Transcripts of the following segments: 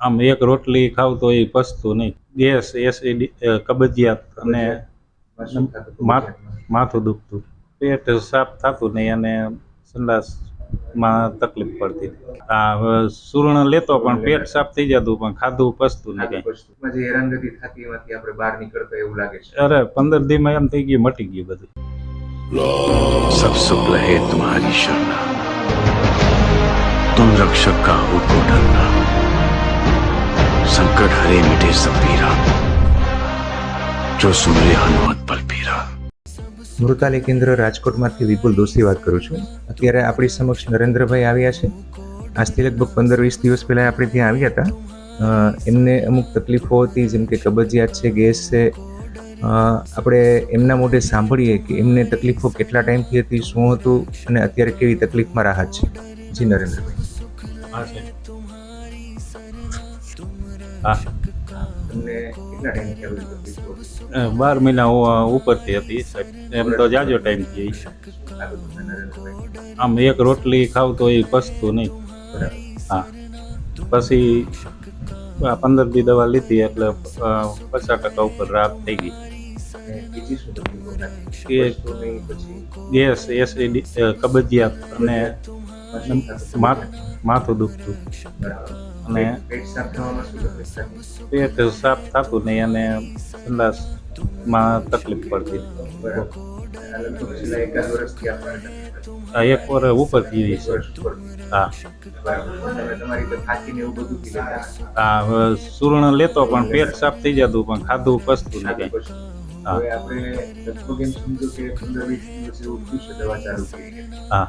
આમ એક રોટલી ખાવ તો એ પચતું નહીં ગેસ એસિડ કબજિયાત અને શું થતું હતું માથ- ગુજરાતમાં? માથું દુખતું પેટ સાફ થતું નહીં અને સંડાસમાં તકલીફ પડતી હા હવે ચૂર્ણ લેતો પણ પેટ સાફ થઈ જતું પણ ખાધું પચતું નહીં ખાલી કંઈ વસ્તુમાં જે હેરાનગતિ થતી એમાંથી આપણે બહાર નીકળતા એવું લાગે છે અરે પંદર દીમાં એમ થઈ ગયું મટી ગયું બધું सब सुख रहे तुम्हारी शरणा तुम रक्षक का हो को डरना संकट हरे मिटे सब पीरा जो सुमरे हनुमत बल पीरा મૃતાલી કેન્દ્ર રાજકોટમાંથી વિપુલ દોશી વાત કરું છું અત્યારે આપણી સમક્ષ નરેન્દ્રભાઈ આવ્યા છે આજથી લગભગ પંદર વીસ દિવસ પહેલાં આપણે ત્યાં આવ્યા હતા અ, એમને અમુક તકલીફો હતી જેમ કે કબજિયાત છે ગેસ છે અ, આપણે એમના મોઢે સાંભળીએ કે એમને તકલીફો કેટલા ટાઈમથી હતી શું હતું અને અત્યારે કેવી તકલીફમાં રાહત છે જી નરેન્દ્રભાઈ હા છે હા. બાર મહિના ઉપરથી હતી સાહેબ. એમ તો જાજો ટાઈમ થઈ આમ એક રોટલી ખાવ તો એ પસતું નહીં. હા. પછી આ પંદર દી દવા લીધી એટલે પચાસ ટકા ઉપર રાહત થઈ ગઈ. ગેસ એસિડ કબજિયાત અને માથું દુખતું. બરાબર. અને પેટ- સાફ થતી નહીં અને તકલીફ પડતી વર્ષથી આપણને તકલીફ. આ એક વાર ઉપર થઈ છે હા. હા ચૂર્ણ લેતો પણ પેટ સાફ થઈ જતું પણ ખાધું પસતું. હા. હવે આપણે લગભગ એમ સમજો કે પંદર વીસ દિવસ એવું થયું છે દવા ચાલુ કરી હા.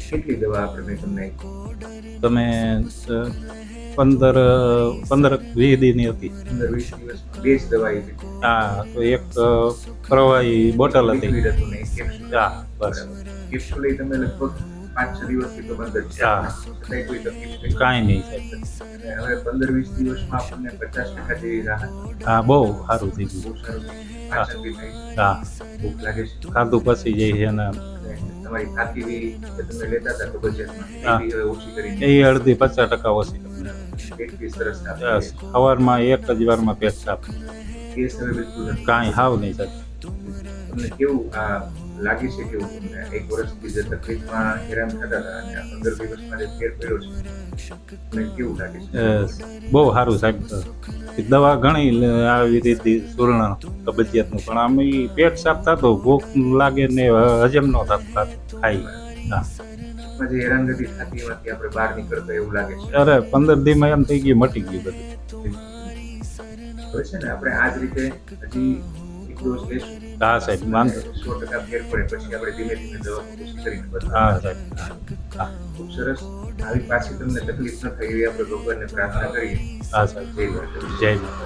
કેટલી દવા આપણે મેં તમને તમે પંદર પંદર વીસ દીની હતી. પંદર વીસ દિવસ બે જ દવા. હા તો એક પ્રવાહી બોટલ હતી. હા બસ કેપ્સ્યુલ તમે લગભગ પાંચ છ દિવસથી તો બંધ જ છતાંય કોઈ તકલીફ કાંઈ નહીં હવે પંદર વીસ દિવસમાં આપણને પચાસ ટકા જેવી રાહત હા બહુ સારું થઈ ગયું. હા. ખાધું પચી જાય છે અને અને તમારી થાકી જે તમે લેતા હતા કબજિયાતમાં એ હા. બી હવે ઓછી કરી એ અડધી પચાસ ટકા ઓછી સરસ સવારમાં એક જ વારમાં પેટ સાફ કાંઈ હાવ નહીં સાહેબ તમને કેવું આ લાગે છે કેવું તમને એક વર્ષથી જે તકલીફમાં હેરાન થતા હતા અને આ પંદર દિવસમાં જે ફેર પડ્યો છે. તમને કેવું લાગે છે? બહુ સારું સાહેબ. દવા ઘણી આવી રીતે સુવર્ણ કબજિયાતનું પણ આમ એ પેટ સાફ થતો ભૂખ લાગે ને હજમ ન થતો ખાઈ હા. હેરાનગતિ થતી એમાંથી આપણે બહાર નીકળતા એવું લાગે છે. અરે પંદર દીમાં એમ થઈ ગયું મટી ગયું બધું. હવે છે ને આપણે આ જ રીતે હજી ડોઝ લેશું હા સાહેબ વાંધો સો ટકા ફેર પડે પછી આપણે ધીમે ધીમે દવા ઓછી કરીને હા સાહેબ હા ખૂબ સરસ આવી પાછી તમને તકલીફ ન થાય એવી આપણે ભગવાનને પ્રાર્થના કરીએ હા સાહેબ જય માતાજી જય માતા